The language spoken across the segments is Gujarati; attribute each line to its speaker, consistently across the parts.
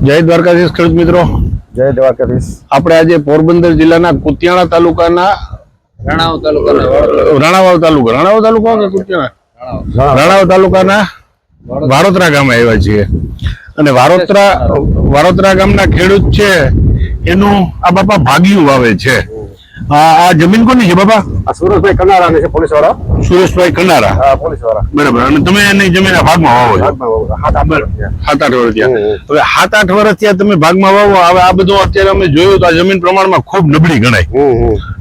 Speaker 1: જય દ્વારકાધીશ ખેડૂત મિત્રો.
Speaker 2: જય દ્વારકાધીશ.
Speaker 1: આપણે આજે પોરબંદર જિલ્લાના કુતિયાણા તાલુકાના
Speaker 3: રાણાવ તાલુકાના
Speaker 1: રાણાવાવ તાલુકા. રાણાવાવ તાલુકા કે કુતિયાણા? રાણાવ. તાલુકાના વારોત્રા ગામે આવ્યા છીએ. અને વારોત્રા વારોતરા ગામના ખેડૂત છે. એનું આ બાપા ભાગ્યું વાવે છે. આ આ જમીન કોની છે બાબા
Speaker 2: આ સુરેશભાઈ કનારા છે પોલીસવાળા
Speaker 1: સુરેશભાઈ કનારા.
Speaker 2: હા પોલીસવાળા
Speaker 1: બરાબર. અને તમે એની જમીન ભાગમાં વાવો છો. સાત આઠ વર્ષ હવે સાત આઠ વર્ષ ત્યાં તમે ભાગમાં વાવો હવે આ બધું અત્યારે અમે જોયું તો આ જમીન પ્રમાણમાં ખૂબ નબળી ગણાય.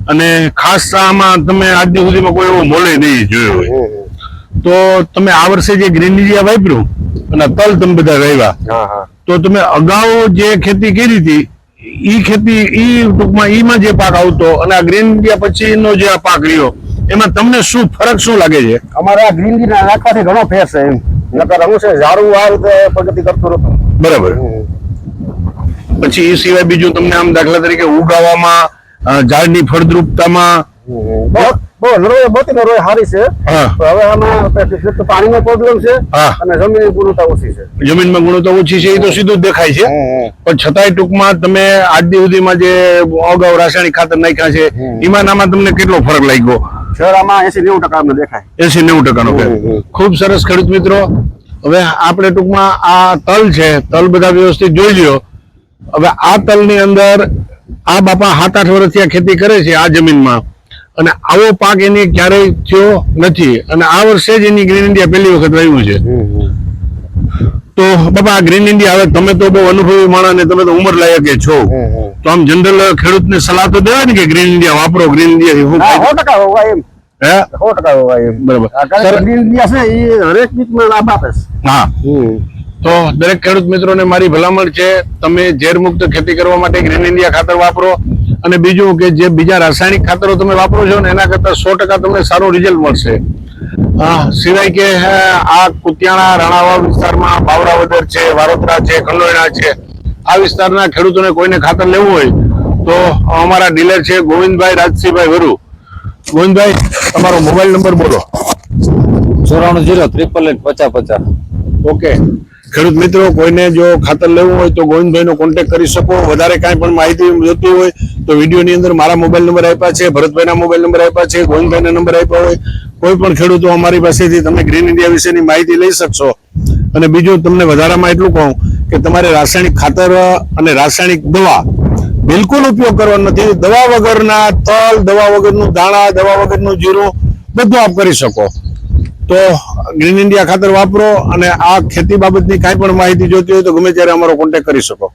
Speaker 1: અને ખાસ આમાં તમે આજ સુધીમાં કોઈ એવો મોલે નહીં જોયો હોય. તો તમે આ વર્ષે જે ગ્રીન ઇન્ડિયા વાપર્યું અને તલ તમે બધા
Speaker 2: હા.
Speaker 1: તો તમે અગાઉ જે ખેતી કરી હતી ઈ ખેતી ઈ ટૂંકમાં ઈમાં જે પાક આવતો અને આ ગ્રીન ઇન્ડિયા પછીનો જે આ પાક રહ્યો એમાં તમને શું ફરક શું લાગે છે?
Speaker 2: અમારે આ ગ્રીન ઇન્ડિયા નાખવાથી ઘણો ફેર છે એમ. નકર હું છે ઝાડું આ રીતે પ્રગતિ કરતો નતું
Speaker 1: બરાબર. પછી એ સિવાય બીજું તમને આમ દાખલા તરીકે ઉગાવામાં ઝાડની ફળદ્રુપતામાં.
Speaker 2: બહુ બહુ નરોય બહુ નરોય સારી છે. હવે આમાં પાણીનો પ્રોબ્લેમ છે અને જમીનની ગુણવત્તા ઓછી છે.
Speaker 1: જમીનમાં ગુણવત્તા ઓછી છે એ તો સીધું દેખાય છે. પણ છતાંય ટૂંકમાં તમે આજ સુધીમાં જે અગાઉ રાસાયણિક ખાતર નાખ્યા છે એમાં ને તમને કેટલો ફરક લાગ્યો?
Speaker 2: શહેરમાં એસી નેવું ટકા અમને દેખાય.
Speaker 1: એસી નેવું ટકાનો. ખૂબ સરસ ખેડૂત મિત્રો. હવે આપણે ટૂંકમાં આ તલ છે તલ બધા વ્યવસ્થિત જોઈ લ્યો. હવે આ તલની અંદર આ બાપા સાત આઠ વર્ષથી આ ખેતી કરે છે આ જમીનમાં. અને આવો પાક એની ક્યારેય થયો નથી. અને આ વર્ષે જ એની ગ્રીન ઇન્ડિયા પહેલી વખત વાવ્યું છે. તો બાપા આ ગ્રીન ઇન્ડિયા હવે તમે તો બહુ અનુભવી માણસ ને તમે તો ઉંમર લાયક છો. તો આમ જનરલ ખેડૂતને સલાહ તો દેવાય ને કે ગ્રીન ઇન્ડિયા વાપરો ગ્રીન ઇન્ડિયા
Speaker 2: સો ટકા હોવાય એમ. સો ટકા હોવાય એમ.
Speaker 1: બરાબર.
Speaker 2: ગ્રીન ઇન્ડિયા છે એ હરેક ચીજમાં લાભ આપે છે.
Speaker 1: હા. તો દરેક ખેડૂત મિત્રોને મારી ભલામણ છે તમે ઝેર મુક્ત ખેતી કરવા માટે ગ્રીન ઇન્ડિયા ખાતર વાપરો. અને બીજું કે જે બીજા રાસાયણિક ખાતરો તમે વાપરો છો ને એના કરતા સો ટકા તમને સારું રિઝલ્ટ મળશે. સિવાય કે આ કુતિયાણા રાણાવા વિસ્તારમાં બાવરાવદર છે વારોતરા છે કંડોયણા છે આ વિસ્તારના ખેડૂતોને કોઈને ખાતર લેવું હોય તો અમારા ડીલર છે ગોવિંદભાઈ રાજસિંહભાઈ વરુ. ગોવિંદભાઈ તમારો મોબાઈલ નંબર બોલો.
Speaker 3: ચોરાણું જીરો ત્રિપલ એટ પચાસ પચાસ.
Speaker 1: ઓકે. ખેડૂત મિત્રો, કોઈને જો ખાતર લેવું હોય તો ગોવિંદભાઈનો કોન્ટેક્ટ કરી શકો. વધારે કાંઈ પણ માહિતી જોતી હોય તો વિડીયોની અંદર મારા મોબાઈલ નંબર આપ્યા છે, ભરતભાઈના મોબાઈલ નંબર આપ્યા છે, ગોવિંદભાઈના નંબર આપ્યા હોય. કોઈ પણ ખેડૂતો અમારી પાસેથી તમે ગ્રીન ઇન્ડિયા વિશેની માહિતી લઈ શકશો. અને બીજું તમને વધારામાં એટલું કહું કે તમારે રાસાયણિક ખાતર અને રાસાયણિક દવા બિલકુલ ઉપયોગ કરવાનો નથી. દવા વગરના તલ, દવા વગરનું દાણા, દવા વગરનું જીરું બધું આપ કરી શકો. તો ગ્રીન ઇન્ડિયા ખાતર વાપરો અને આ ખેતી બાબતની કાંઈ પણ માહિતી જોતી હોય તો ગમે ત્યારે અમારો કોન્ટેક્ટ કરી શકો.